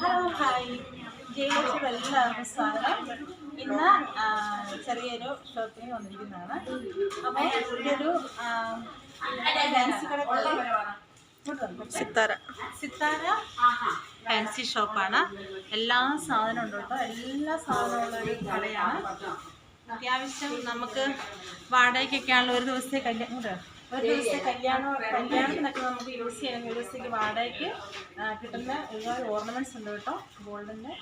Hello hi. ജയിലക്ഷം എല്ലാവർക്കും സ്വാഗതം ഇന്ന് ചെറിയൊരു ഷോപ്പിംഗ് വന്നിരിക്കുന്നതാണ്. അപ്പോൾ ഇതൊരു ഫാൻസി കട സിത്താര. സിത്താര ഫാൻസി ഷോപ്പാണ് എല്ലാ സാധനവും ഉണ്ട് കേട്ടോ. എല്ലാ സാധനങ്ങളും ഒരു കടയാണ്. അത്യാവശ്യം നമുക്ക് വാടകയ്ക്കൊക്കെയാണല്ലോ ഒരു ദിവസത്തെ കല്യാണം. ഒരു ദിവസത്തെ കല്യാണം കല്യാണത്തിനൊക്കെ നമുക്ക് യൂസ് ചെയ്യണമെങ്കിൽ ഒരു ദിവസത്തേക്ക് വാടകയ്ക്ക് കിട്ടുന്ന ഒരുപാട് ഓർണമെന്റ്സ് ഉണ്ട് കേട്ടോ. ഗോൾഡിന്റെ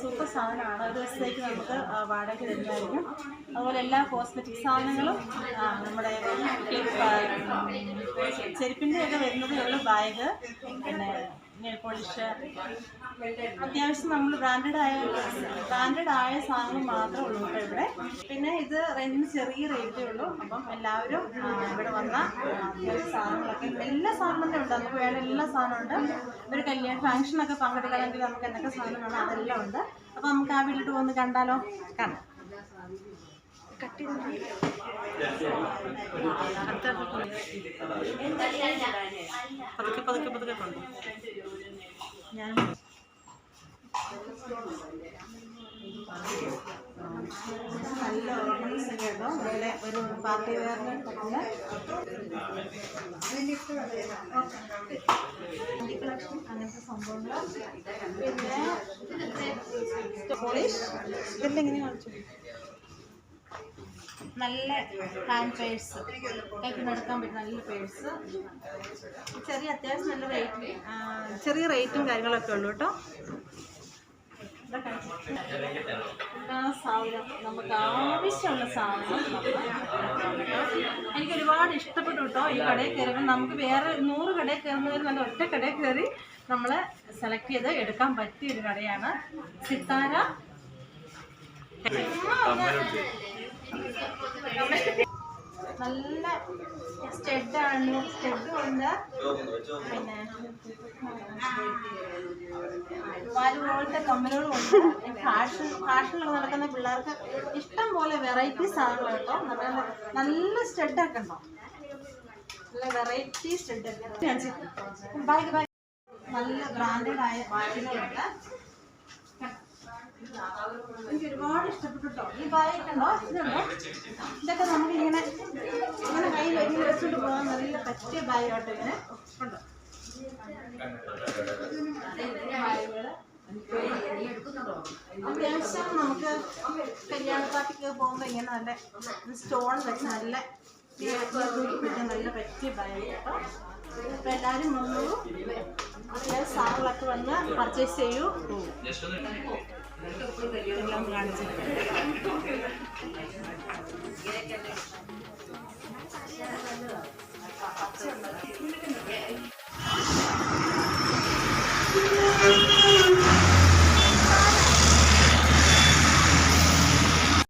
സൂപ്പർ സാധനമാണ്. ഒരു ദിവസത്തേക്ക് നമുക്ക് വാടകയ്ക്ക് തരുന്നതായിരിക്കും. അതുപോലെ എല്ലാ കോസ്മെറ്റിക് സാധനങ്ങളും നമ്മുടെ ചെരുപ്പിന്റെ ഒക്കെ വരുന്നതേ ഉള്ളൂ ബാഗ് പിന്നെ പോളിഷ് അത്യാവശ്യം നമ്മൾ ബ്രാൻഡഡ് ആയ ബ്രാൻഡഡ് ആയ സാധനങ്ങൾ മാത്രമേ ഉള്ളൂ കേട്ടോ ഇവിടെ. പിന്നെ ഇത് റേഞ്ചിന് ചെറിയ റേറ്റേ ഉള്ളൂ. അപ്പം എല്ലാവരും ഇവിടെ വന്ന അത്യാവശ്യം സാധനങ്ങളൊക്കെ എല്ലാ സാധനങ്ങളും ഉണ്ട്. നമുക്ക് വേണ്ട എല്ലാ സാധനവും ഉണ്ട്. ഒരു കല്യാണ ഫംഗ്ഷനൊക്കെ പങ്കെടുക്കണമെങ്കിൽ നമുക്ക് എന്തൊക്കെ സാധനം വേണം അതെല്ലാം ഉണ്ട്. അപ്പം നമുക്ക് ആ വീട്ടിൽ വന്ന് കണ്ടാലോ? കാണാം. പതുക്കെ പതുക്കെ പതുക്കെ കൊണ്ടു ഞാൻ നല്ല ഓർണമെന്റ്സ് കേട്ടോ നല്ല ഒരു പാർട്ടി വെയറിന് കളക്ഷൻ അങ്ങനത്തെ സംഭവങ്ങൾ പിന്നെ പോളിഷ് ഇതെല്ലാം എങ്ങനെ കാണിച്ചു നല്ല ഹാൻഡ് പേഴ്സ് കൈക്ക് നടക്കാൻ പറ്റും നല്ല പേഴ്സ് ചെറിയ അത്യാവശ്യം നല്ല റേറ്റ് ചെറിയ റേറ്റും കാര്യങ്ങളൊക്കെ ഉള്ളൂ കേട്ടോ. സാധനം നമുക്ക് ആവശ്യമുള്ള സാധനം എനിക്ക് ഒരുപാട് ഇഷ്ടപ്പെട്ടു കേട്ടോ ഈ കടയിൽ കയറുമ്പോൾ നമുക്ക് വേറെ നൂറ് കടയിൽ കയറുന്നതിൽ നല്ല ഒറ്റ കടയിൽ കയറി നമ്മൾ സെലക്ട് ചെയ്ത് എടുക്കാൻ പറ്റിയ ഒരു കടയാണ് സിത്താര. നല്ല സ്റ്റെഡാണ്. സ്റ്റെഡ് കൊണ്ട് പിന്നെ വാലുപോലത്തെ കമ്മലുകളും ഉണ്ട്. ഫാഷൻ ഫാഷനിൽ നടക്കുന്ന പിള്ളേർക്ക് ഇഷ്ടം പോലെ വെറൈറ്റി സാധനങ്ങൾ കേട്ടോ. നല്ല നല്ല സ്റ്റെഡൊക്കെ ഉണ്ടോ? നല്ല വെറൈറ്റി സ്റ്റെഡൊക്കെ ബാഗ് ബാഗ്. നല്ല ബ്രാൻഡഡ് ആയ ബാഗുകളുണ്ട്. എനിക്ക് ഒരുപാട് ഇഷ്ടപ്പെട്ടു കേട്ടോ ഈ ഉണ്ടോ ഇതുണ്ടോ ഇതൊക്കെ നമുക്ക് ഇങ്ങനെ ഇങ്ങനെ കയ്യിൽ ഇങ്ങനെ വെച്ചോണ്ട് പോകാൻ നല്ല പറ്റിയ ബാഗ് കേട്ടോ ഇങ്ങനെ അത്യാവശ്യം നമുക്ക് കല്യാണ പാർട്ടിക്ക് പോകുമ്പോ ഇങ്ങനെ നല്ല സ്റ്റോൺ വെച്ച് നല്ല നല്ല പറ്റിയ ബാഗ് എല്ലാവരും വന്നോളൂ. അത്യാവശ്യം സാധനങ്ങളൊക്കെ വന്ന് പർച്ചേസ് ചെയ്യൂ. എല്ലാം കാണിച്ചു Thank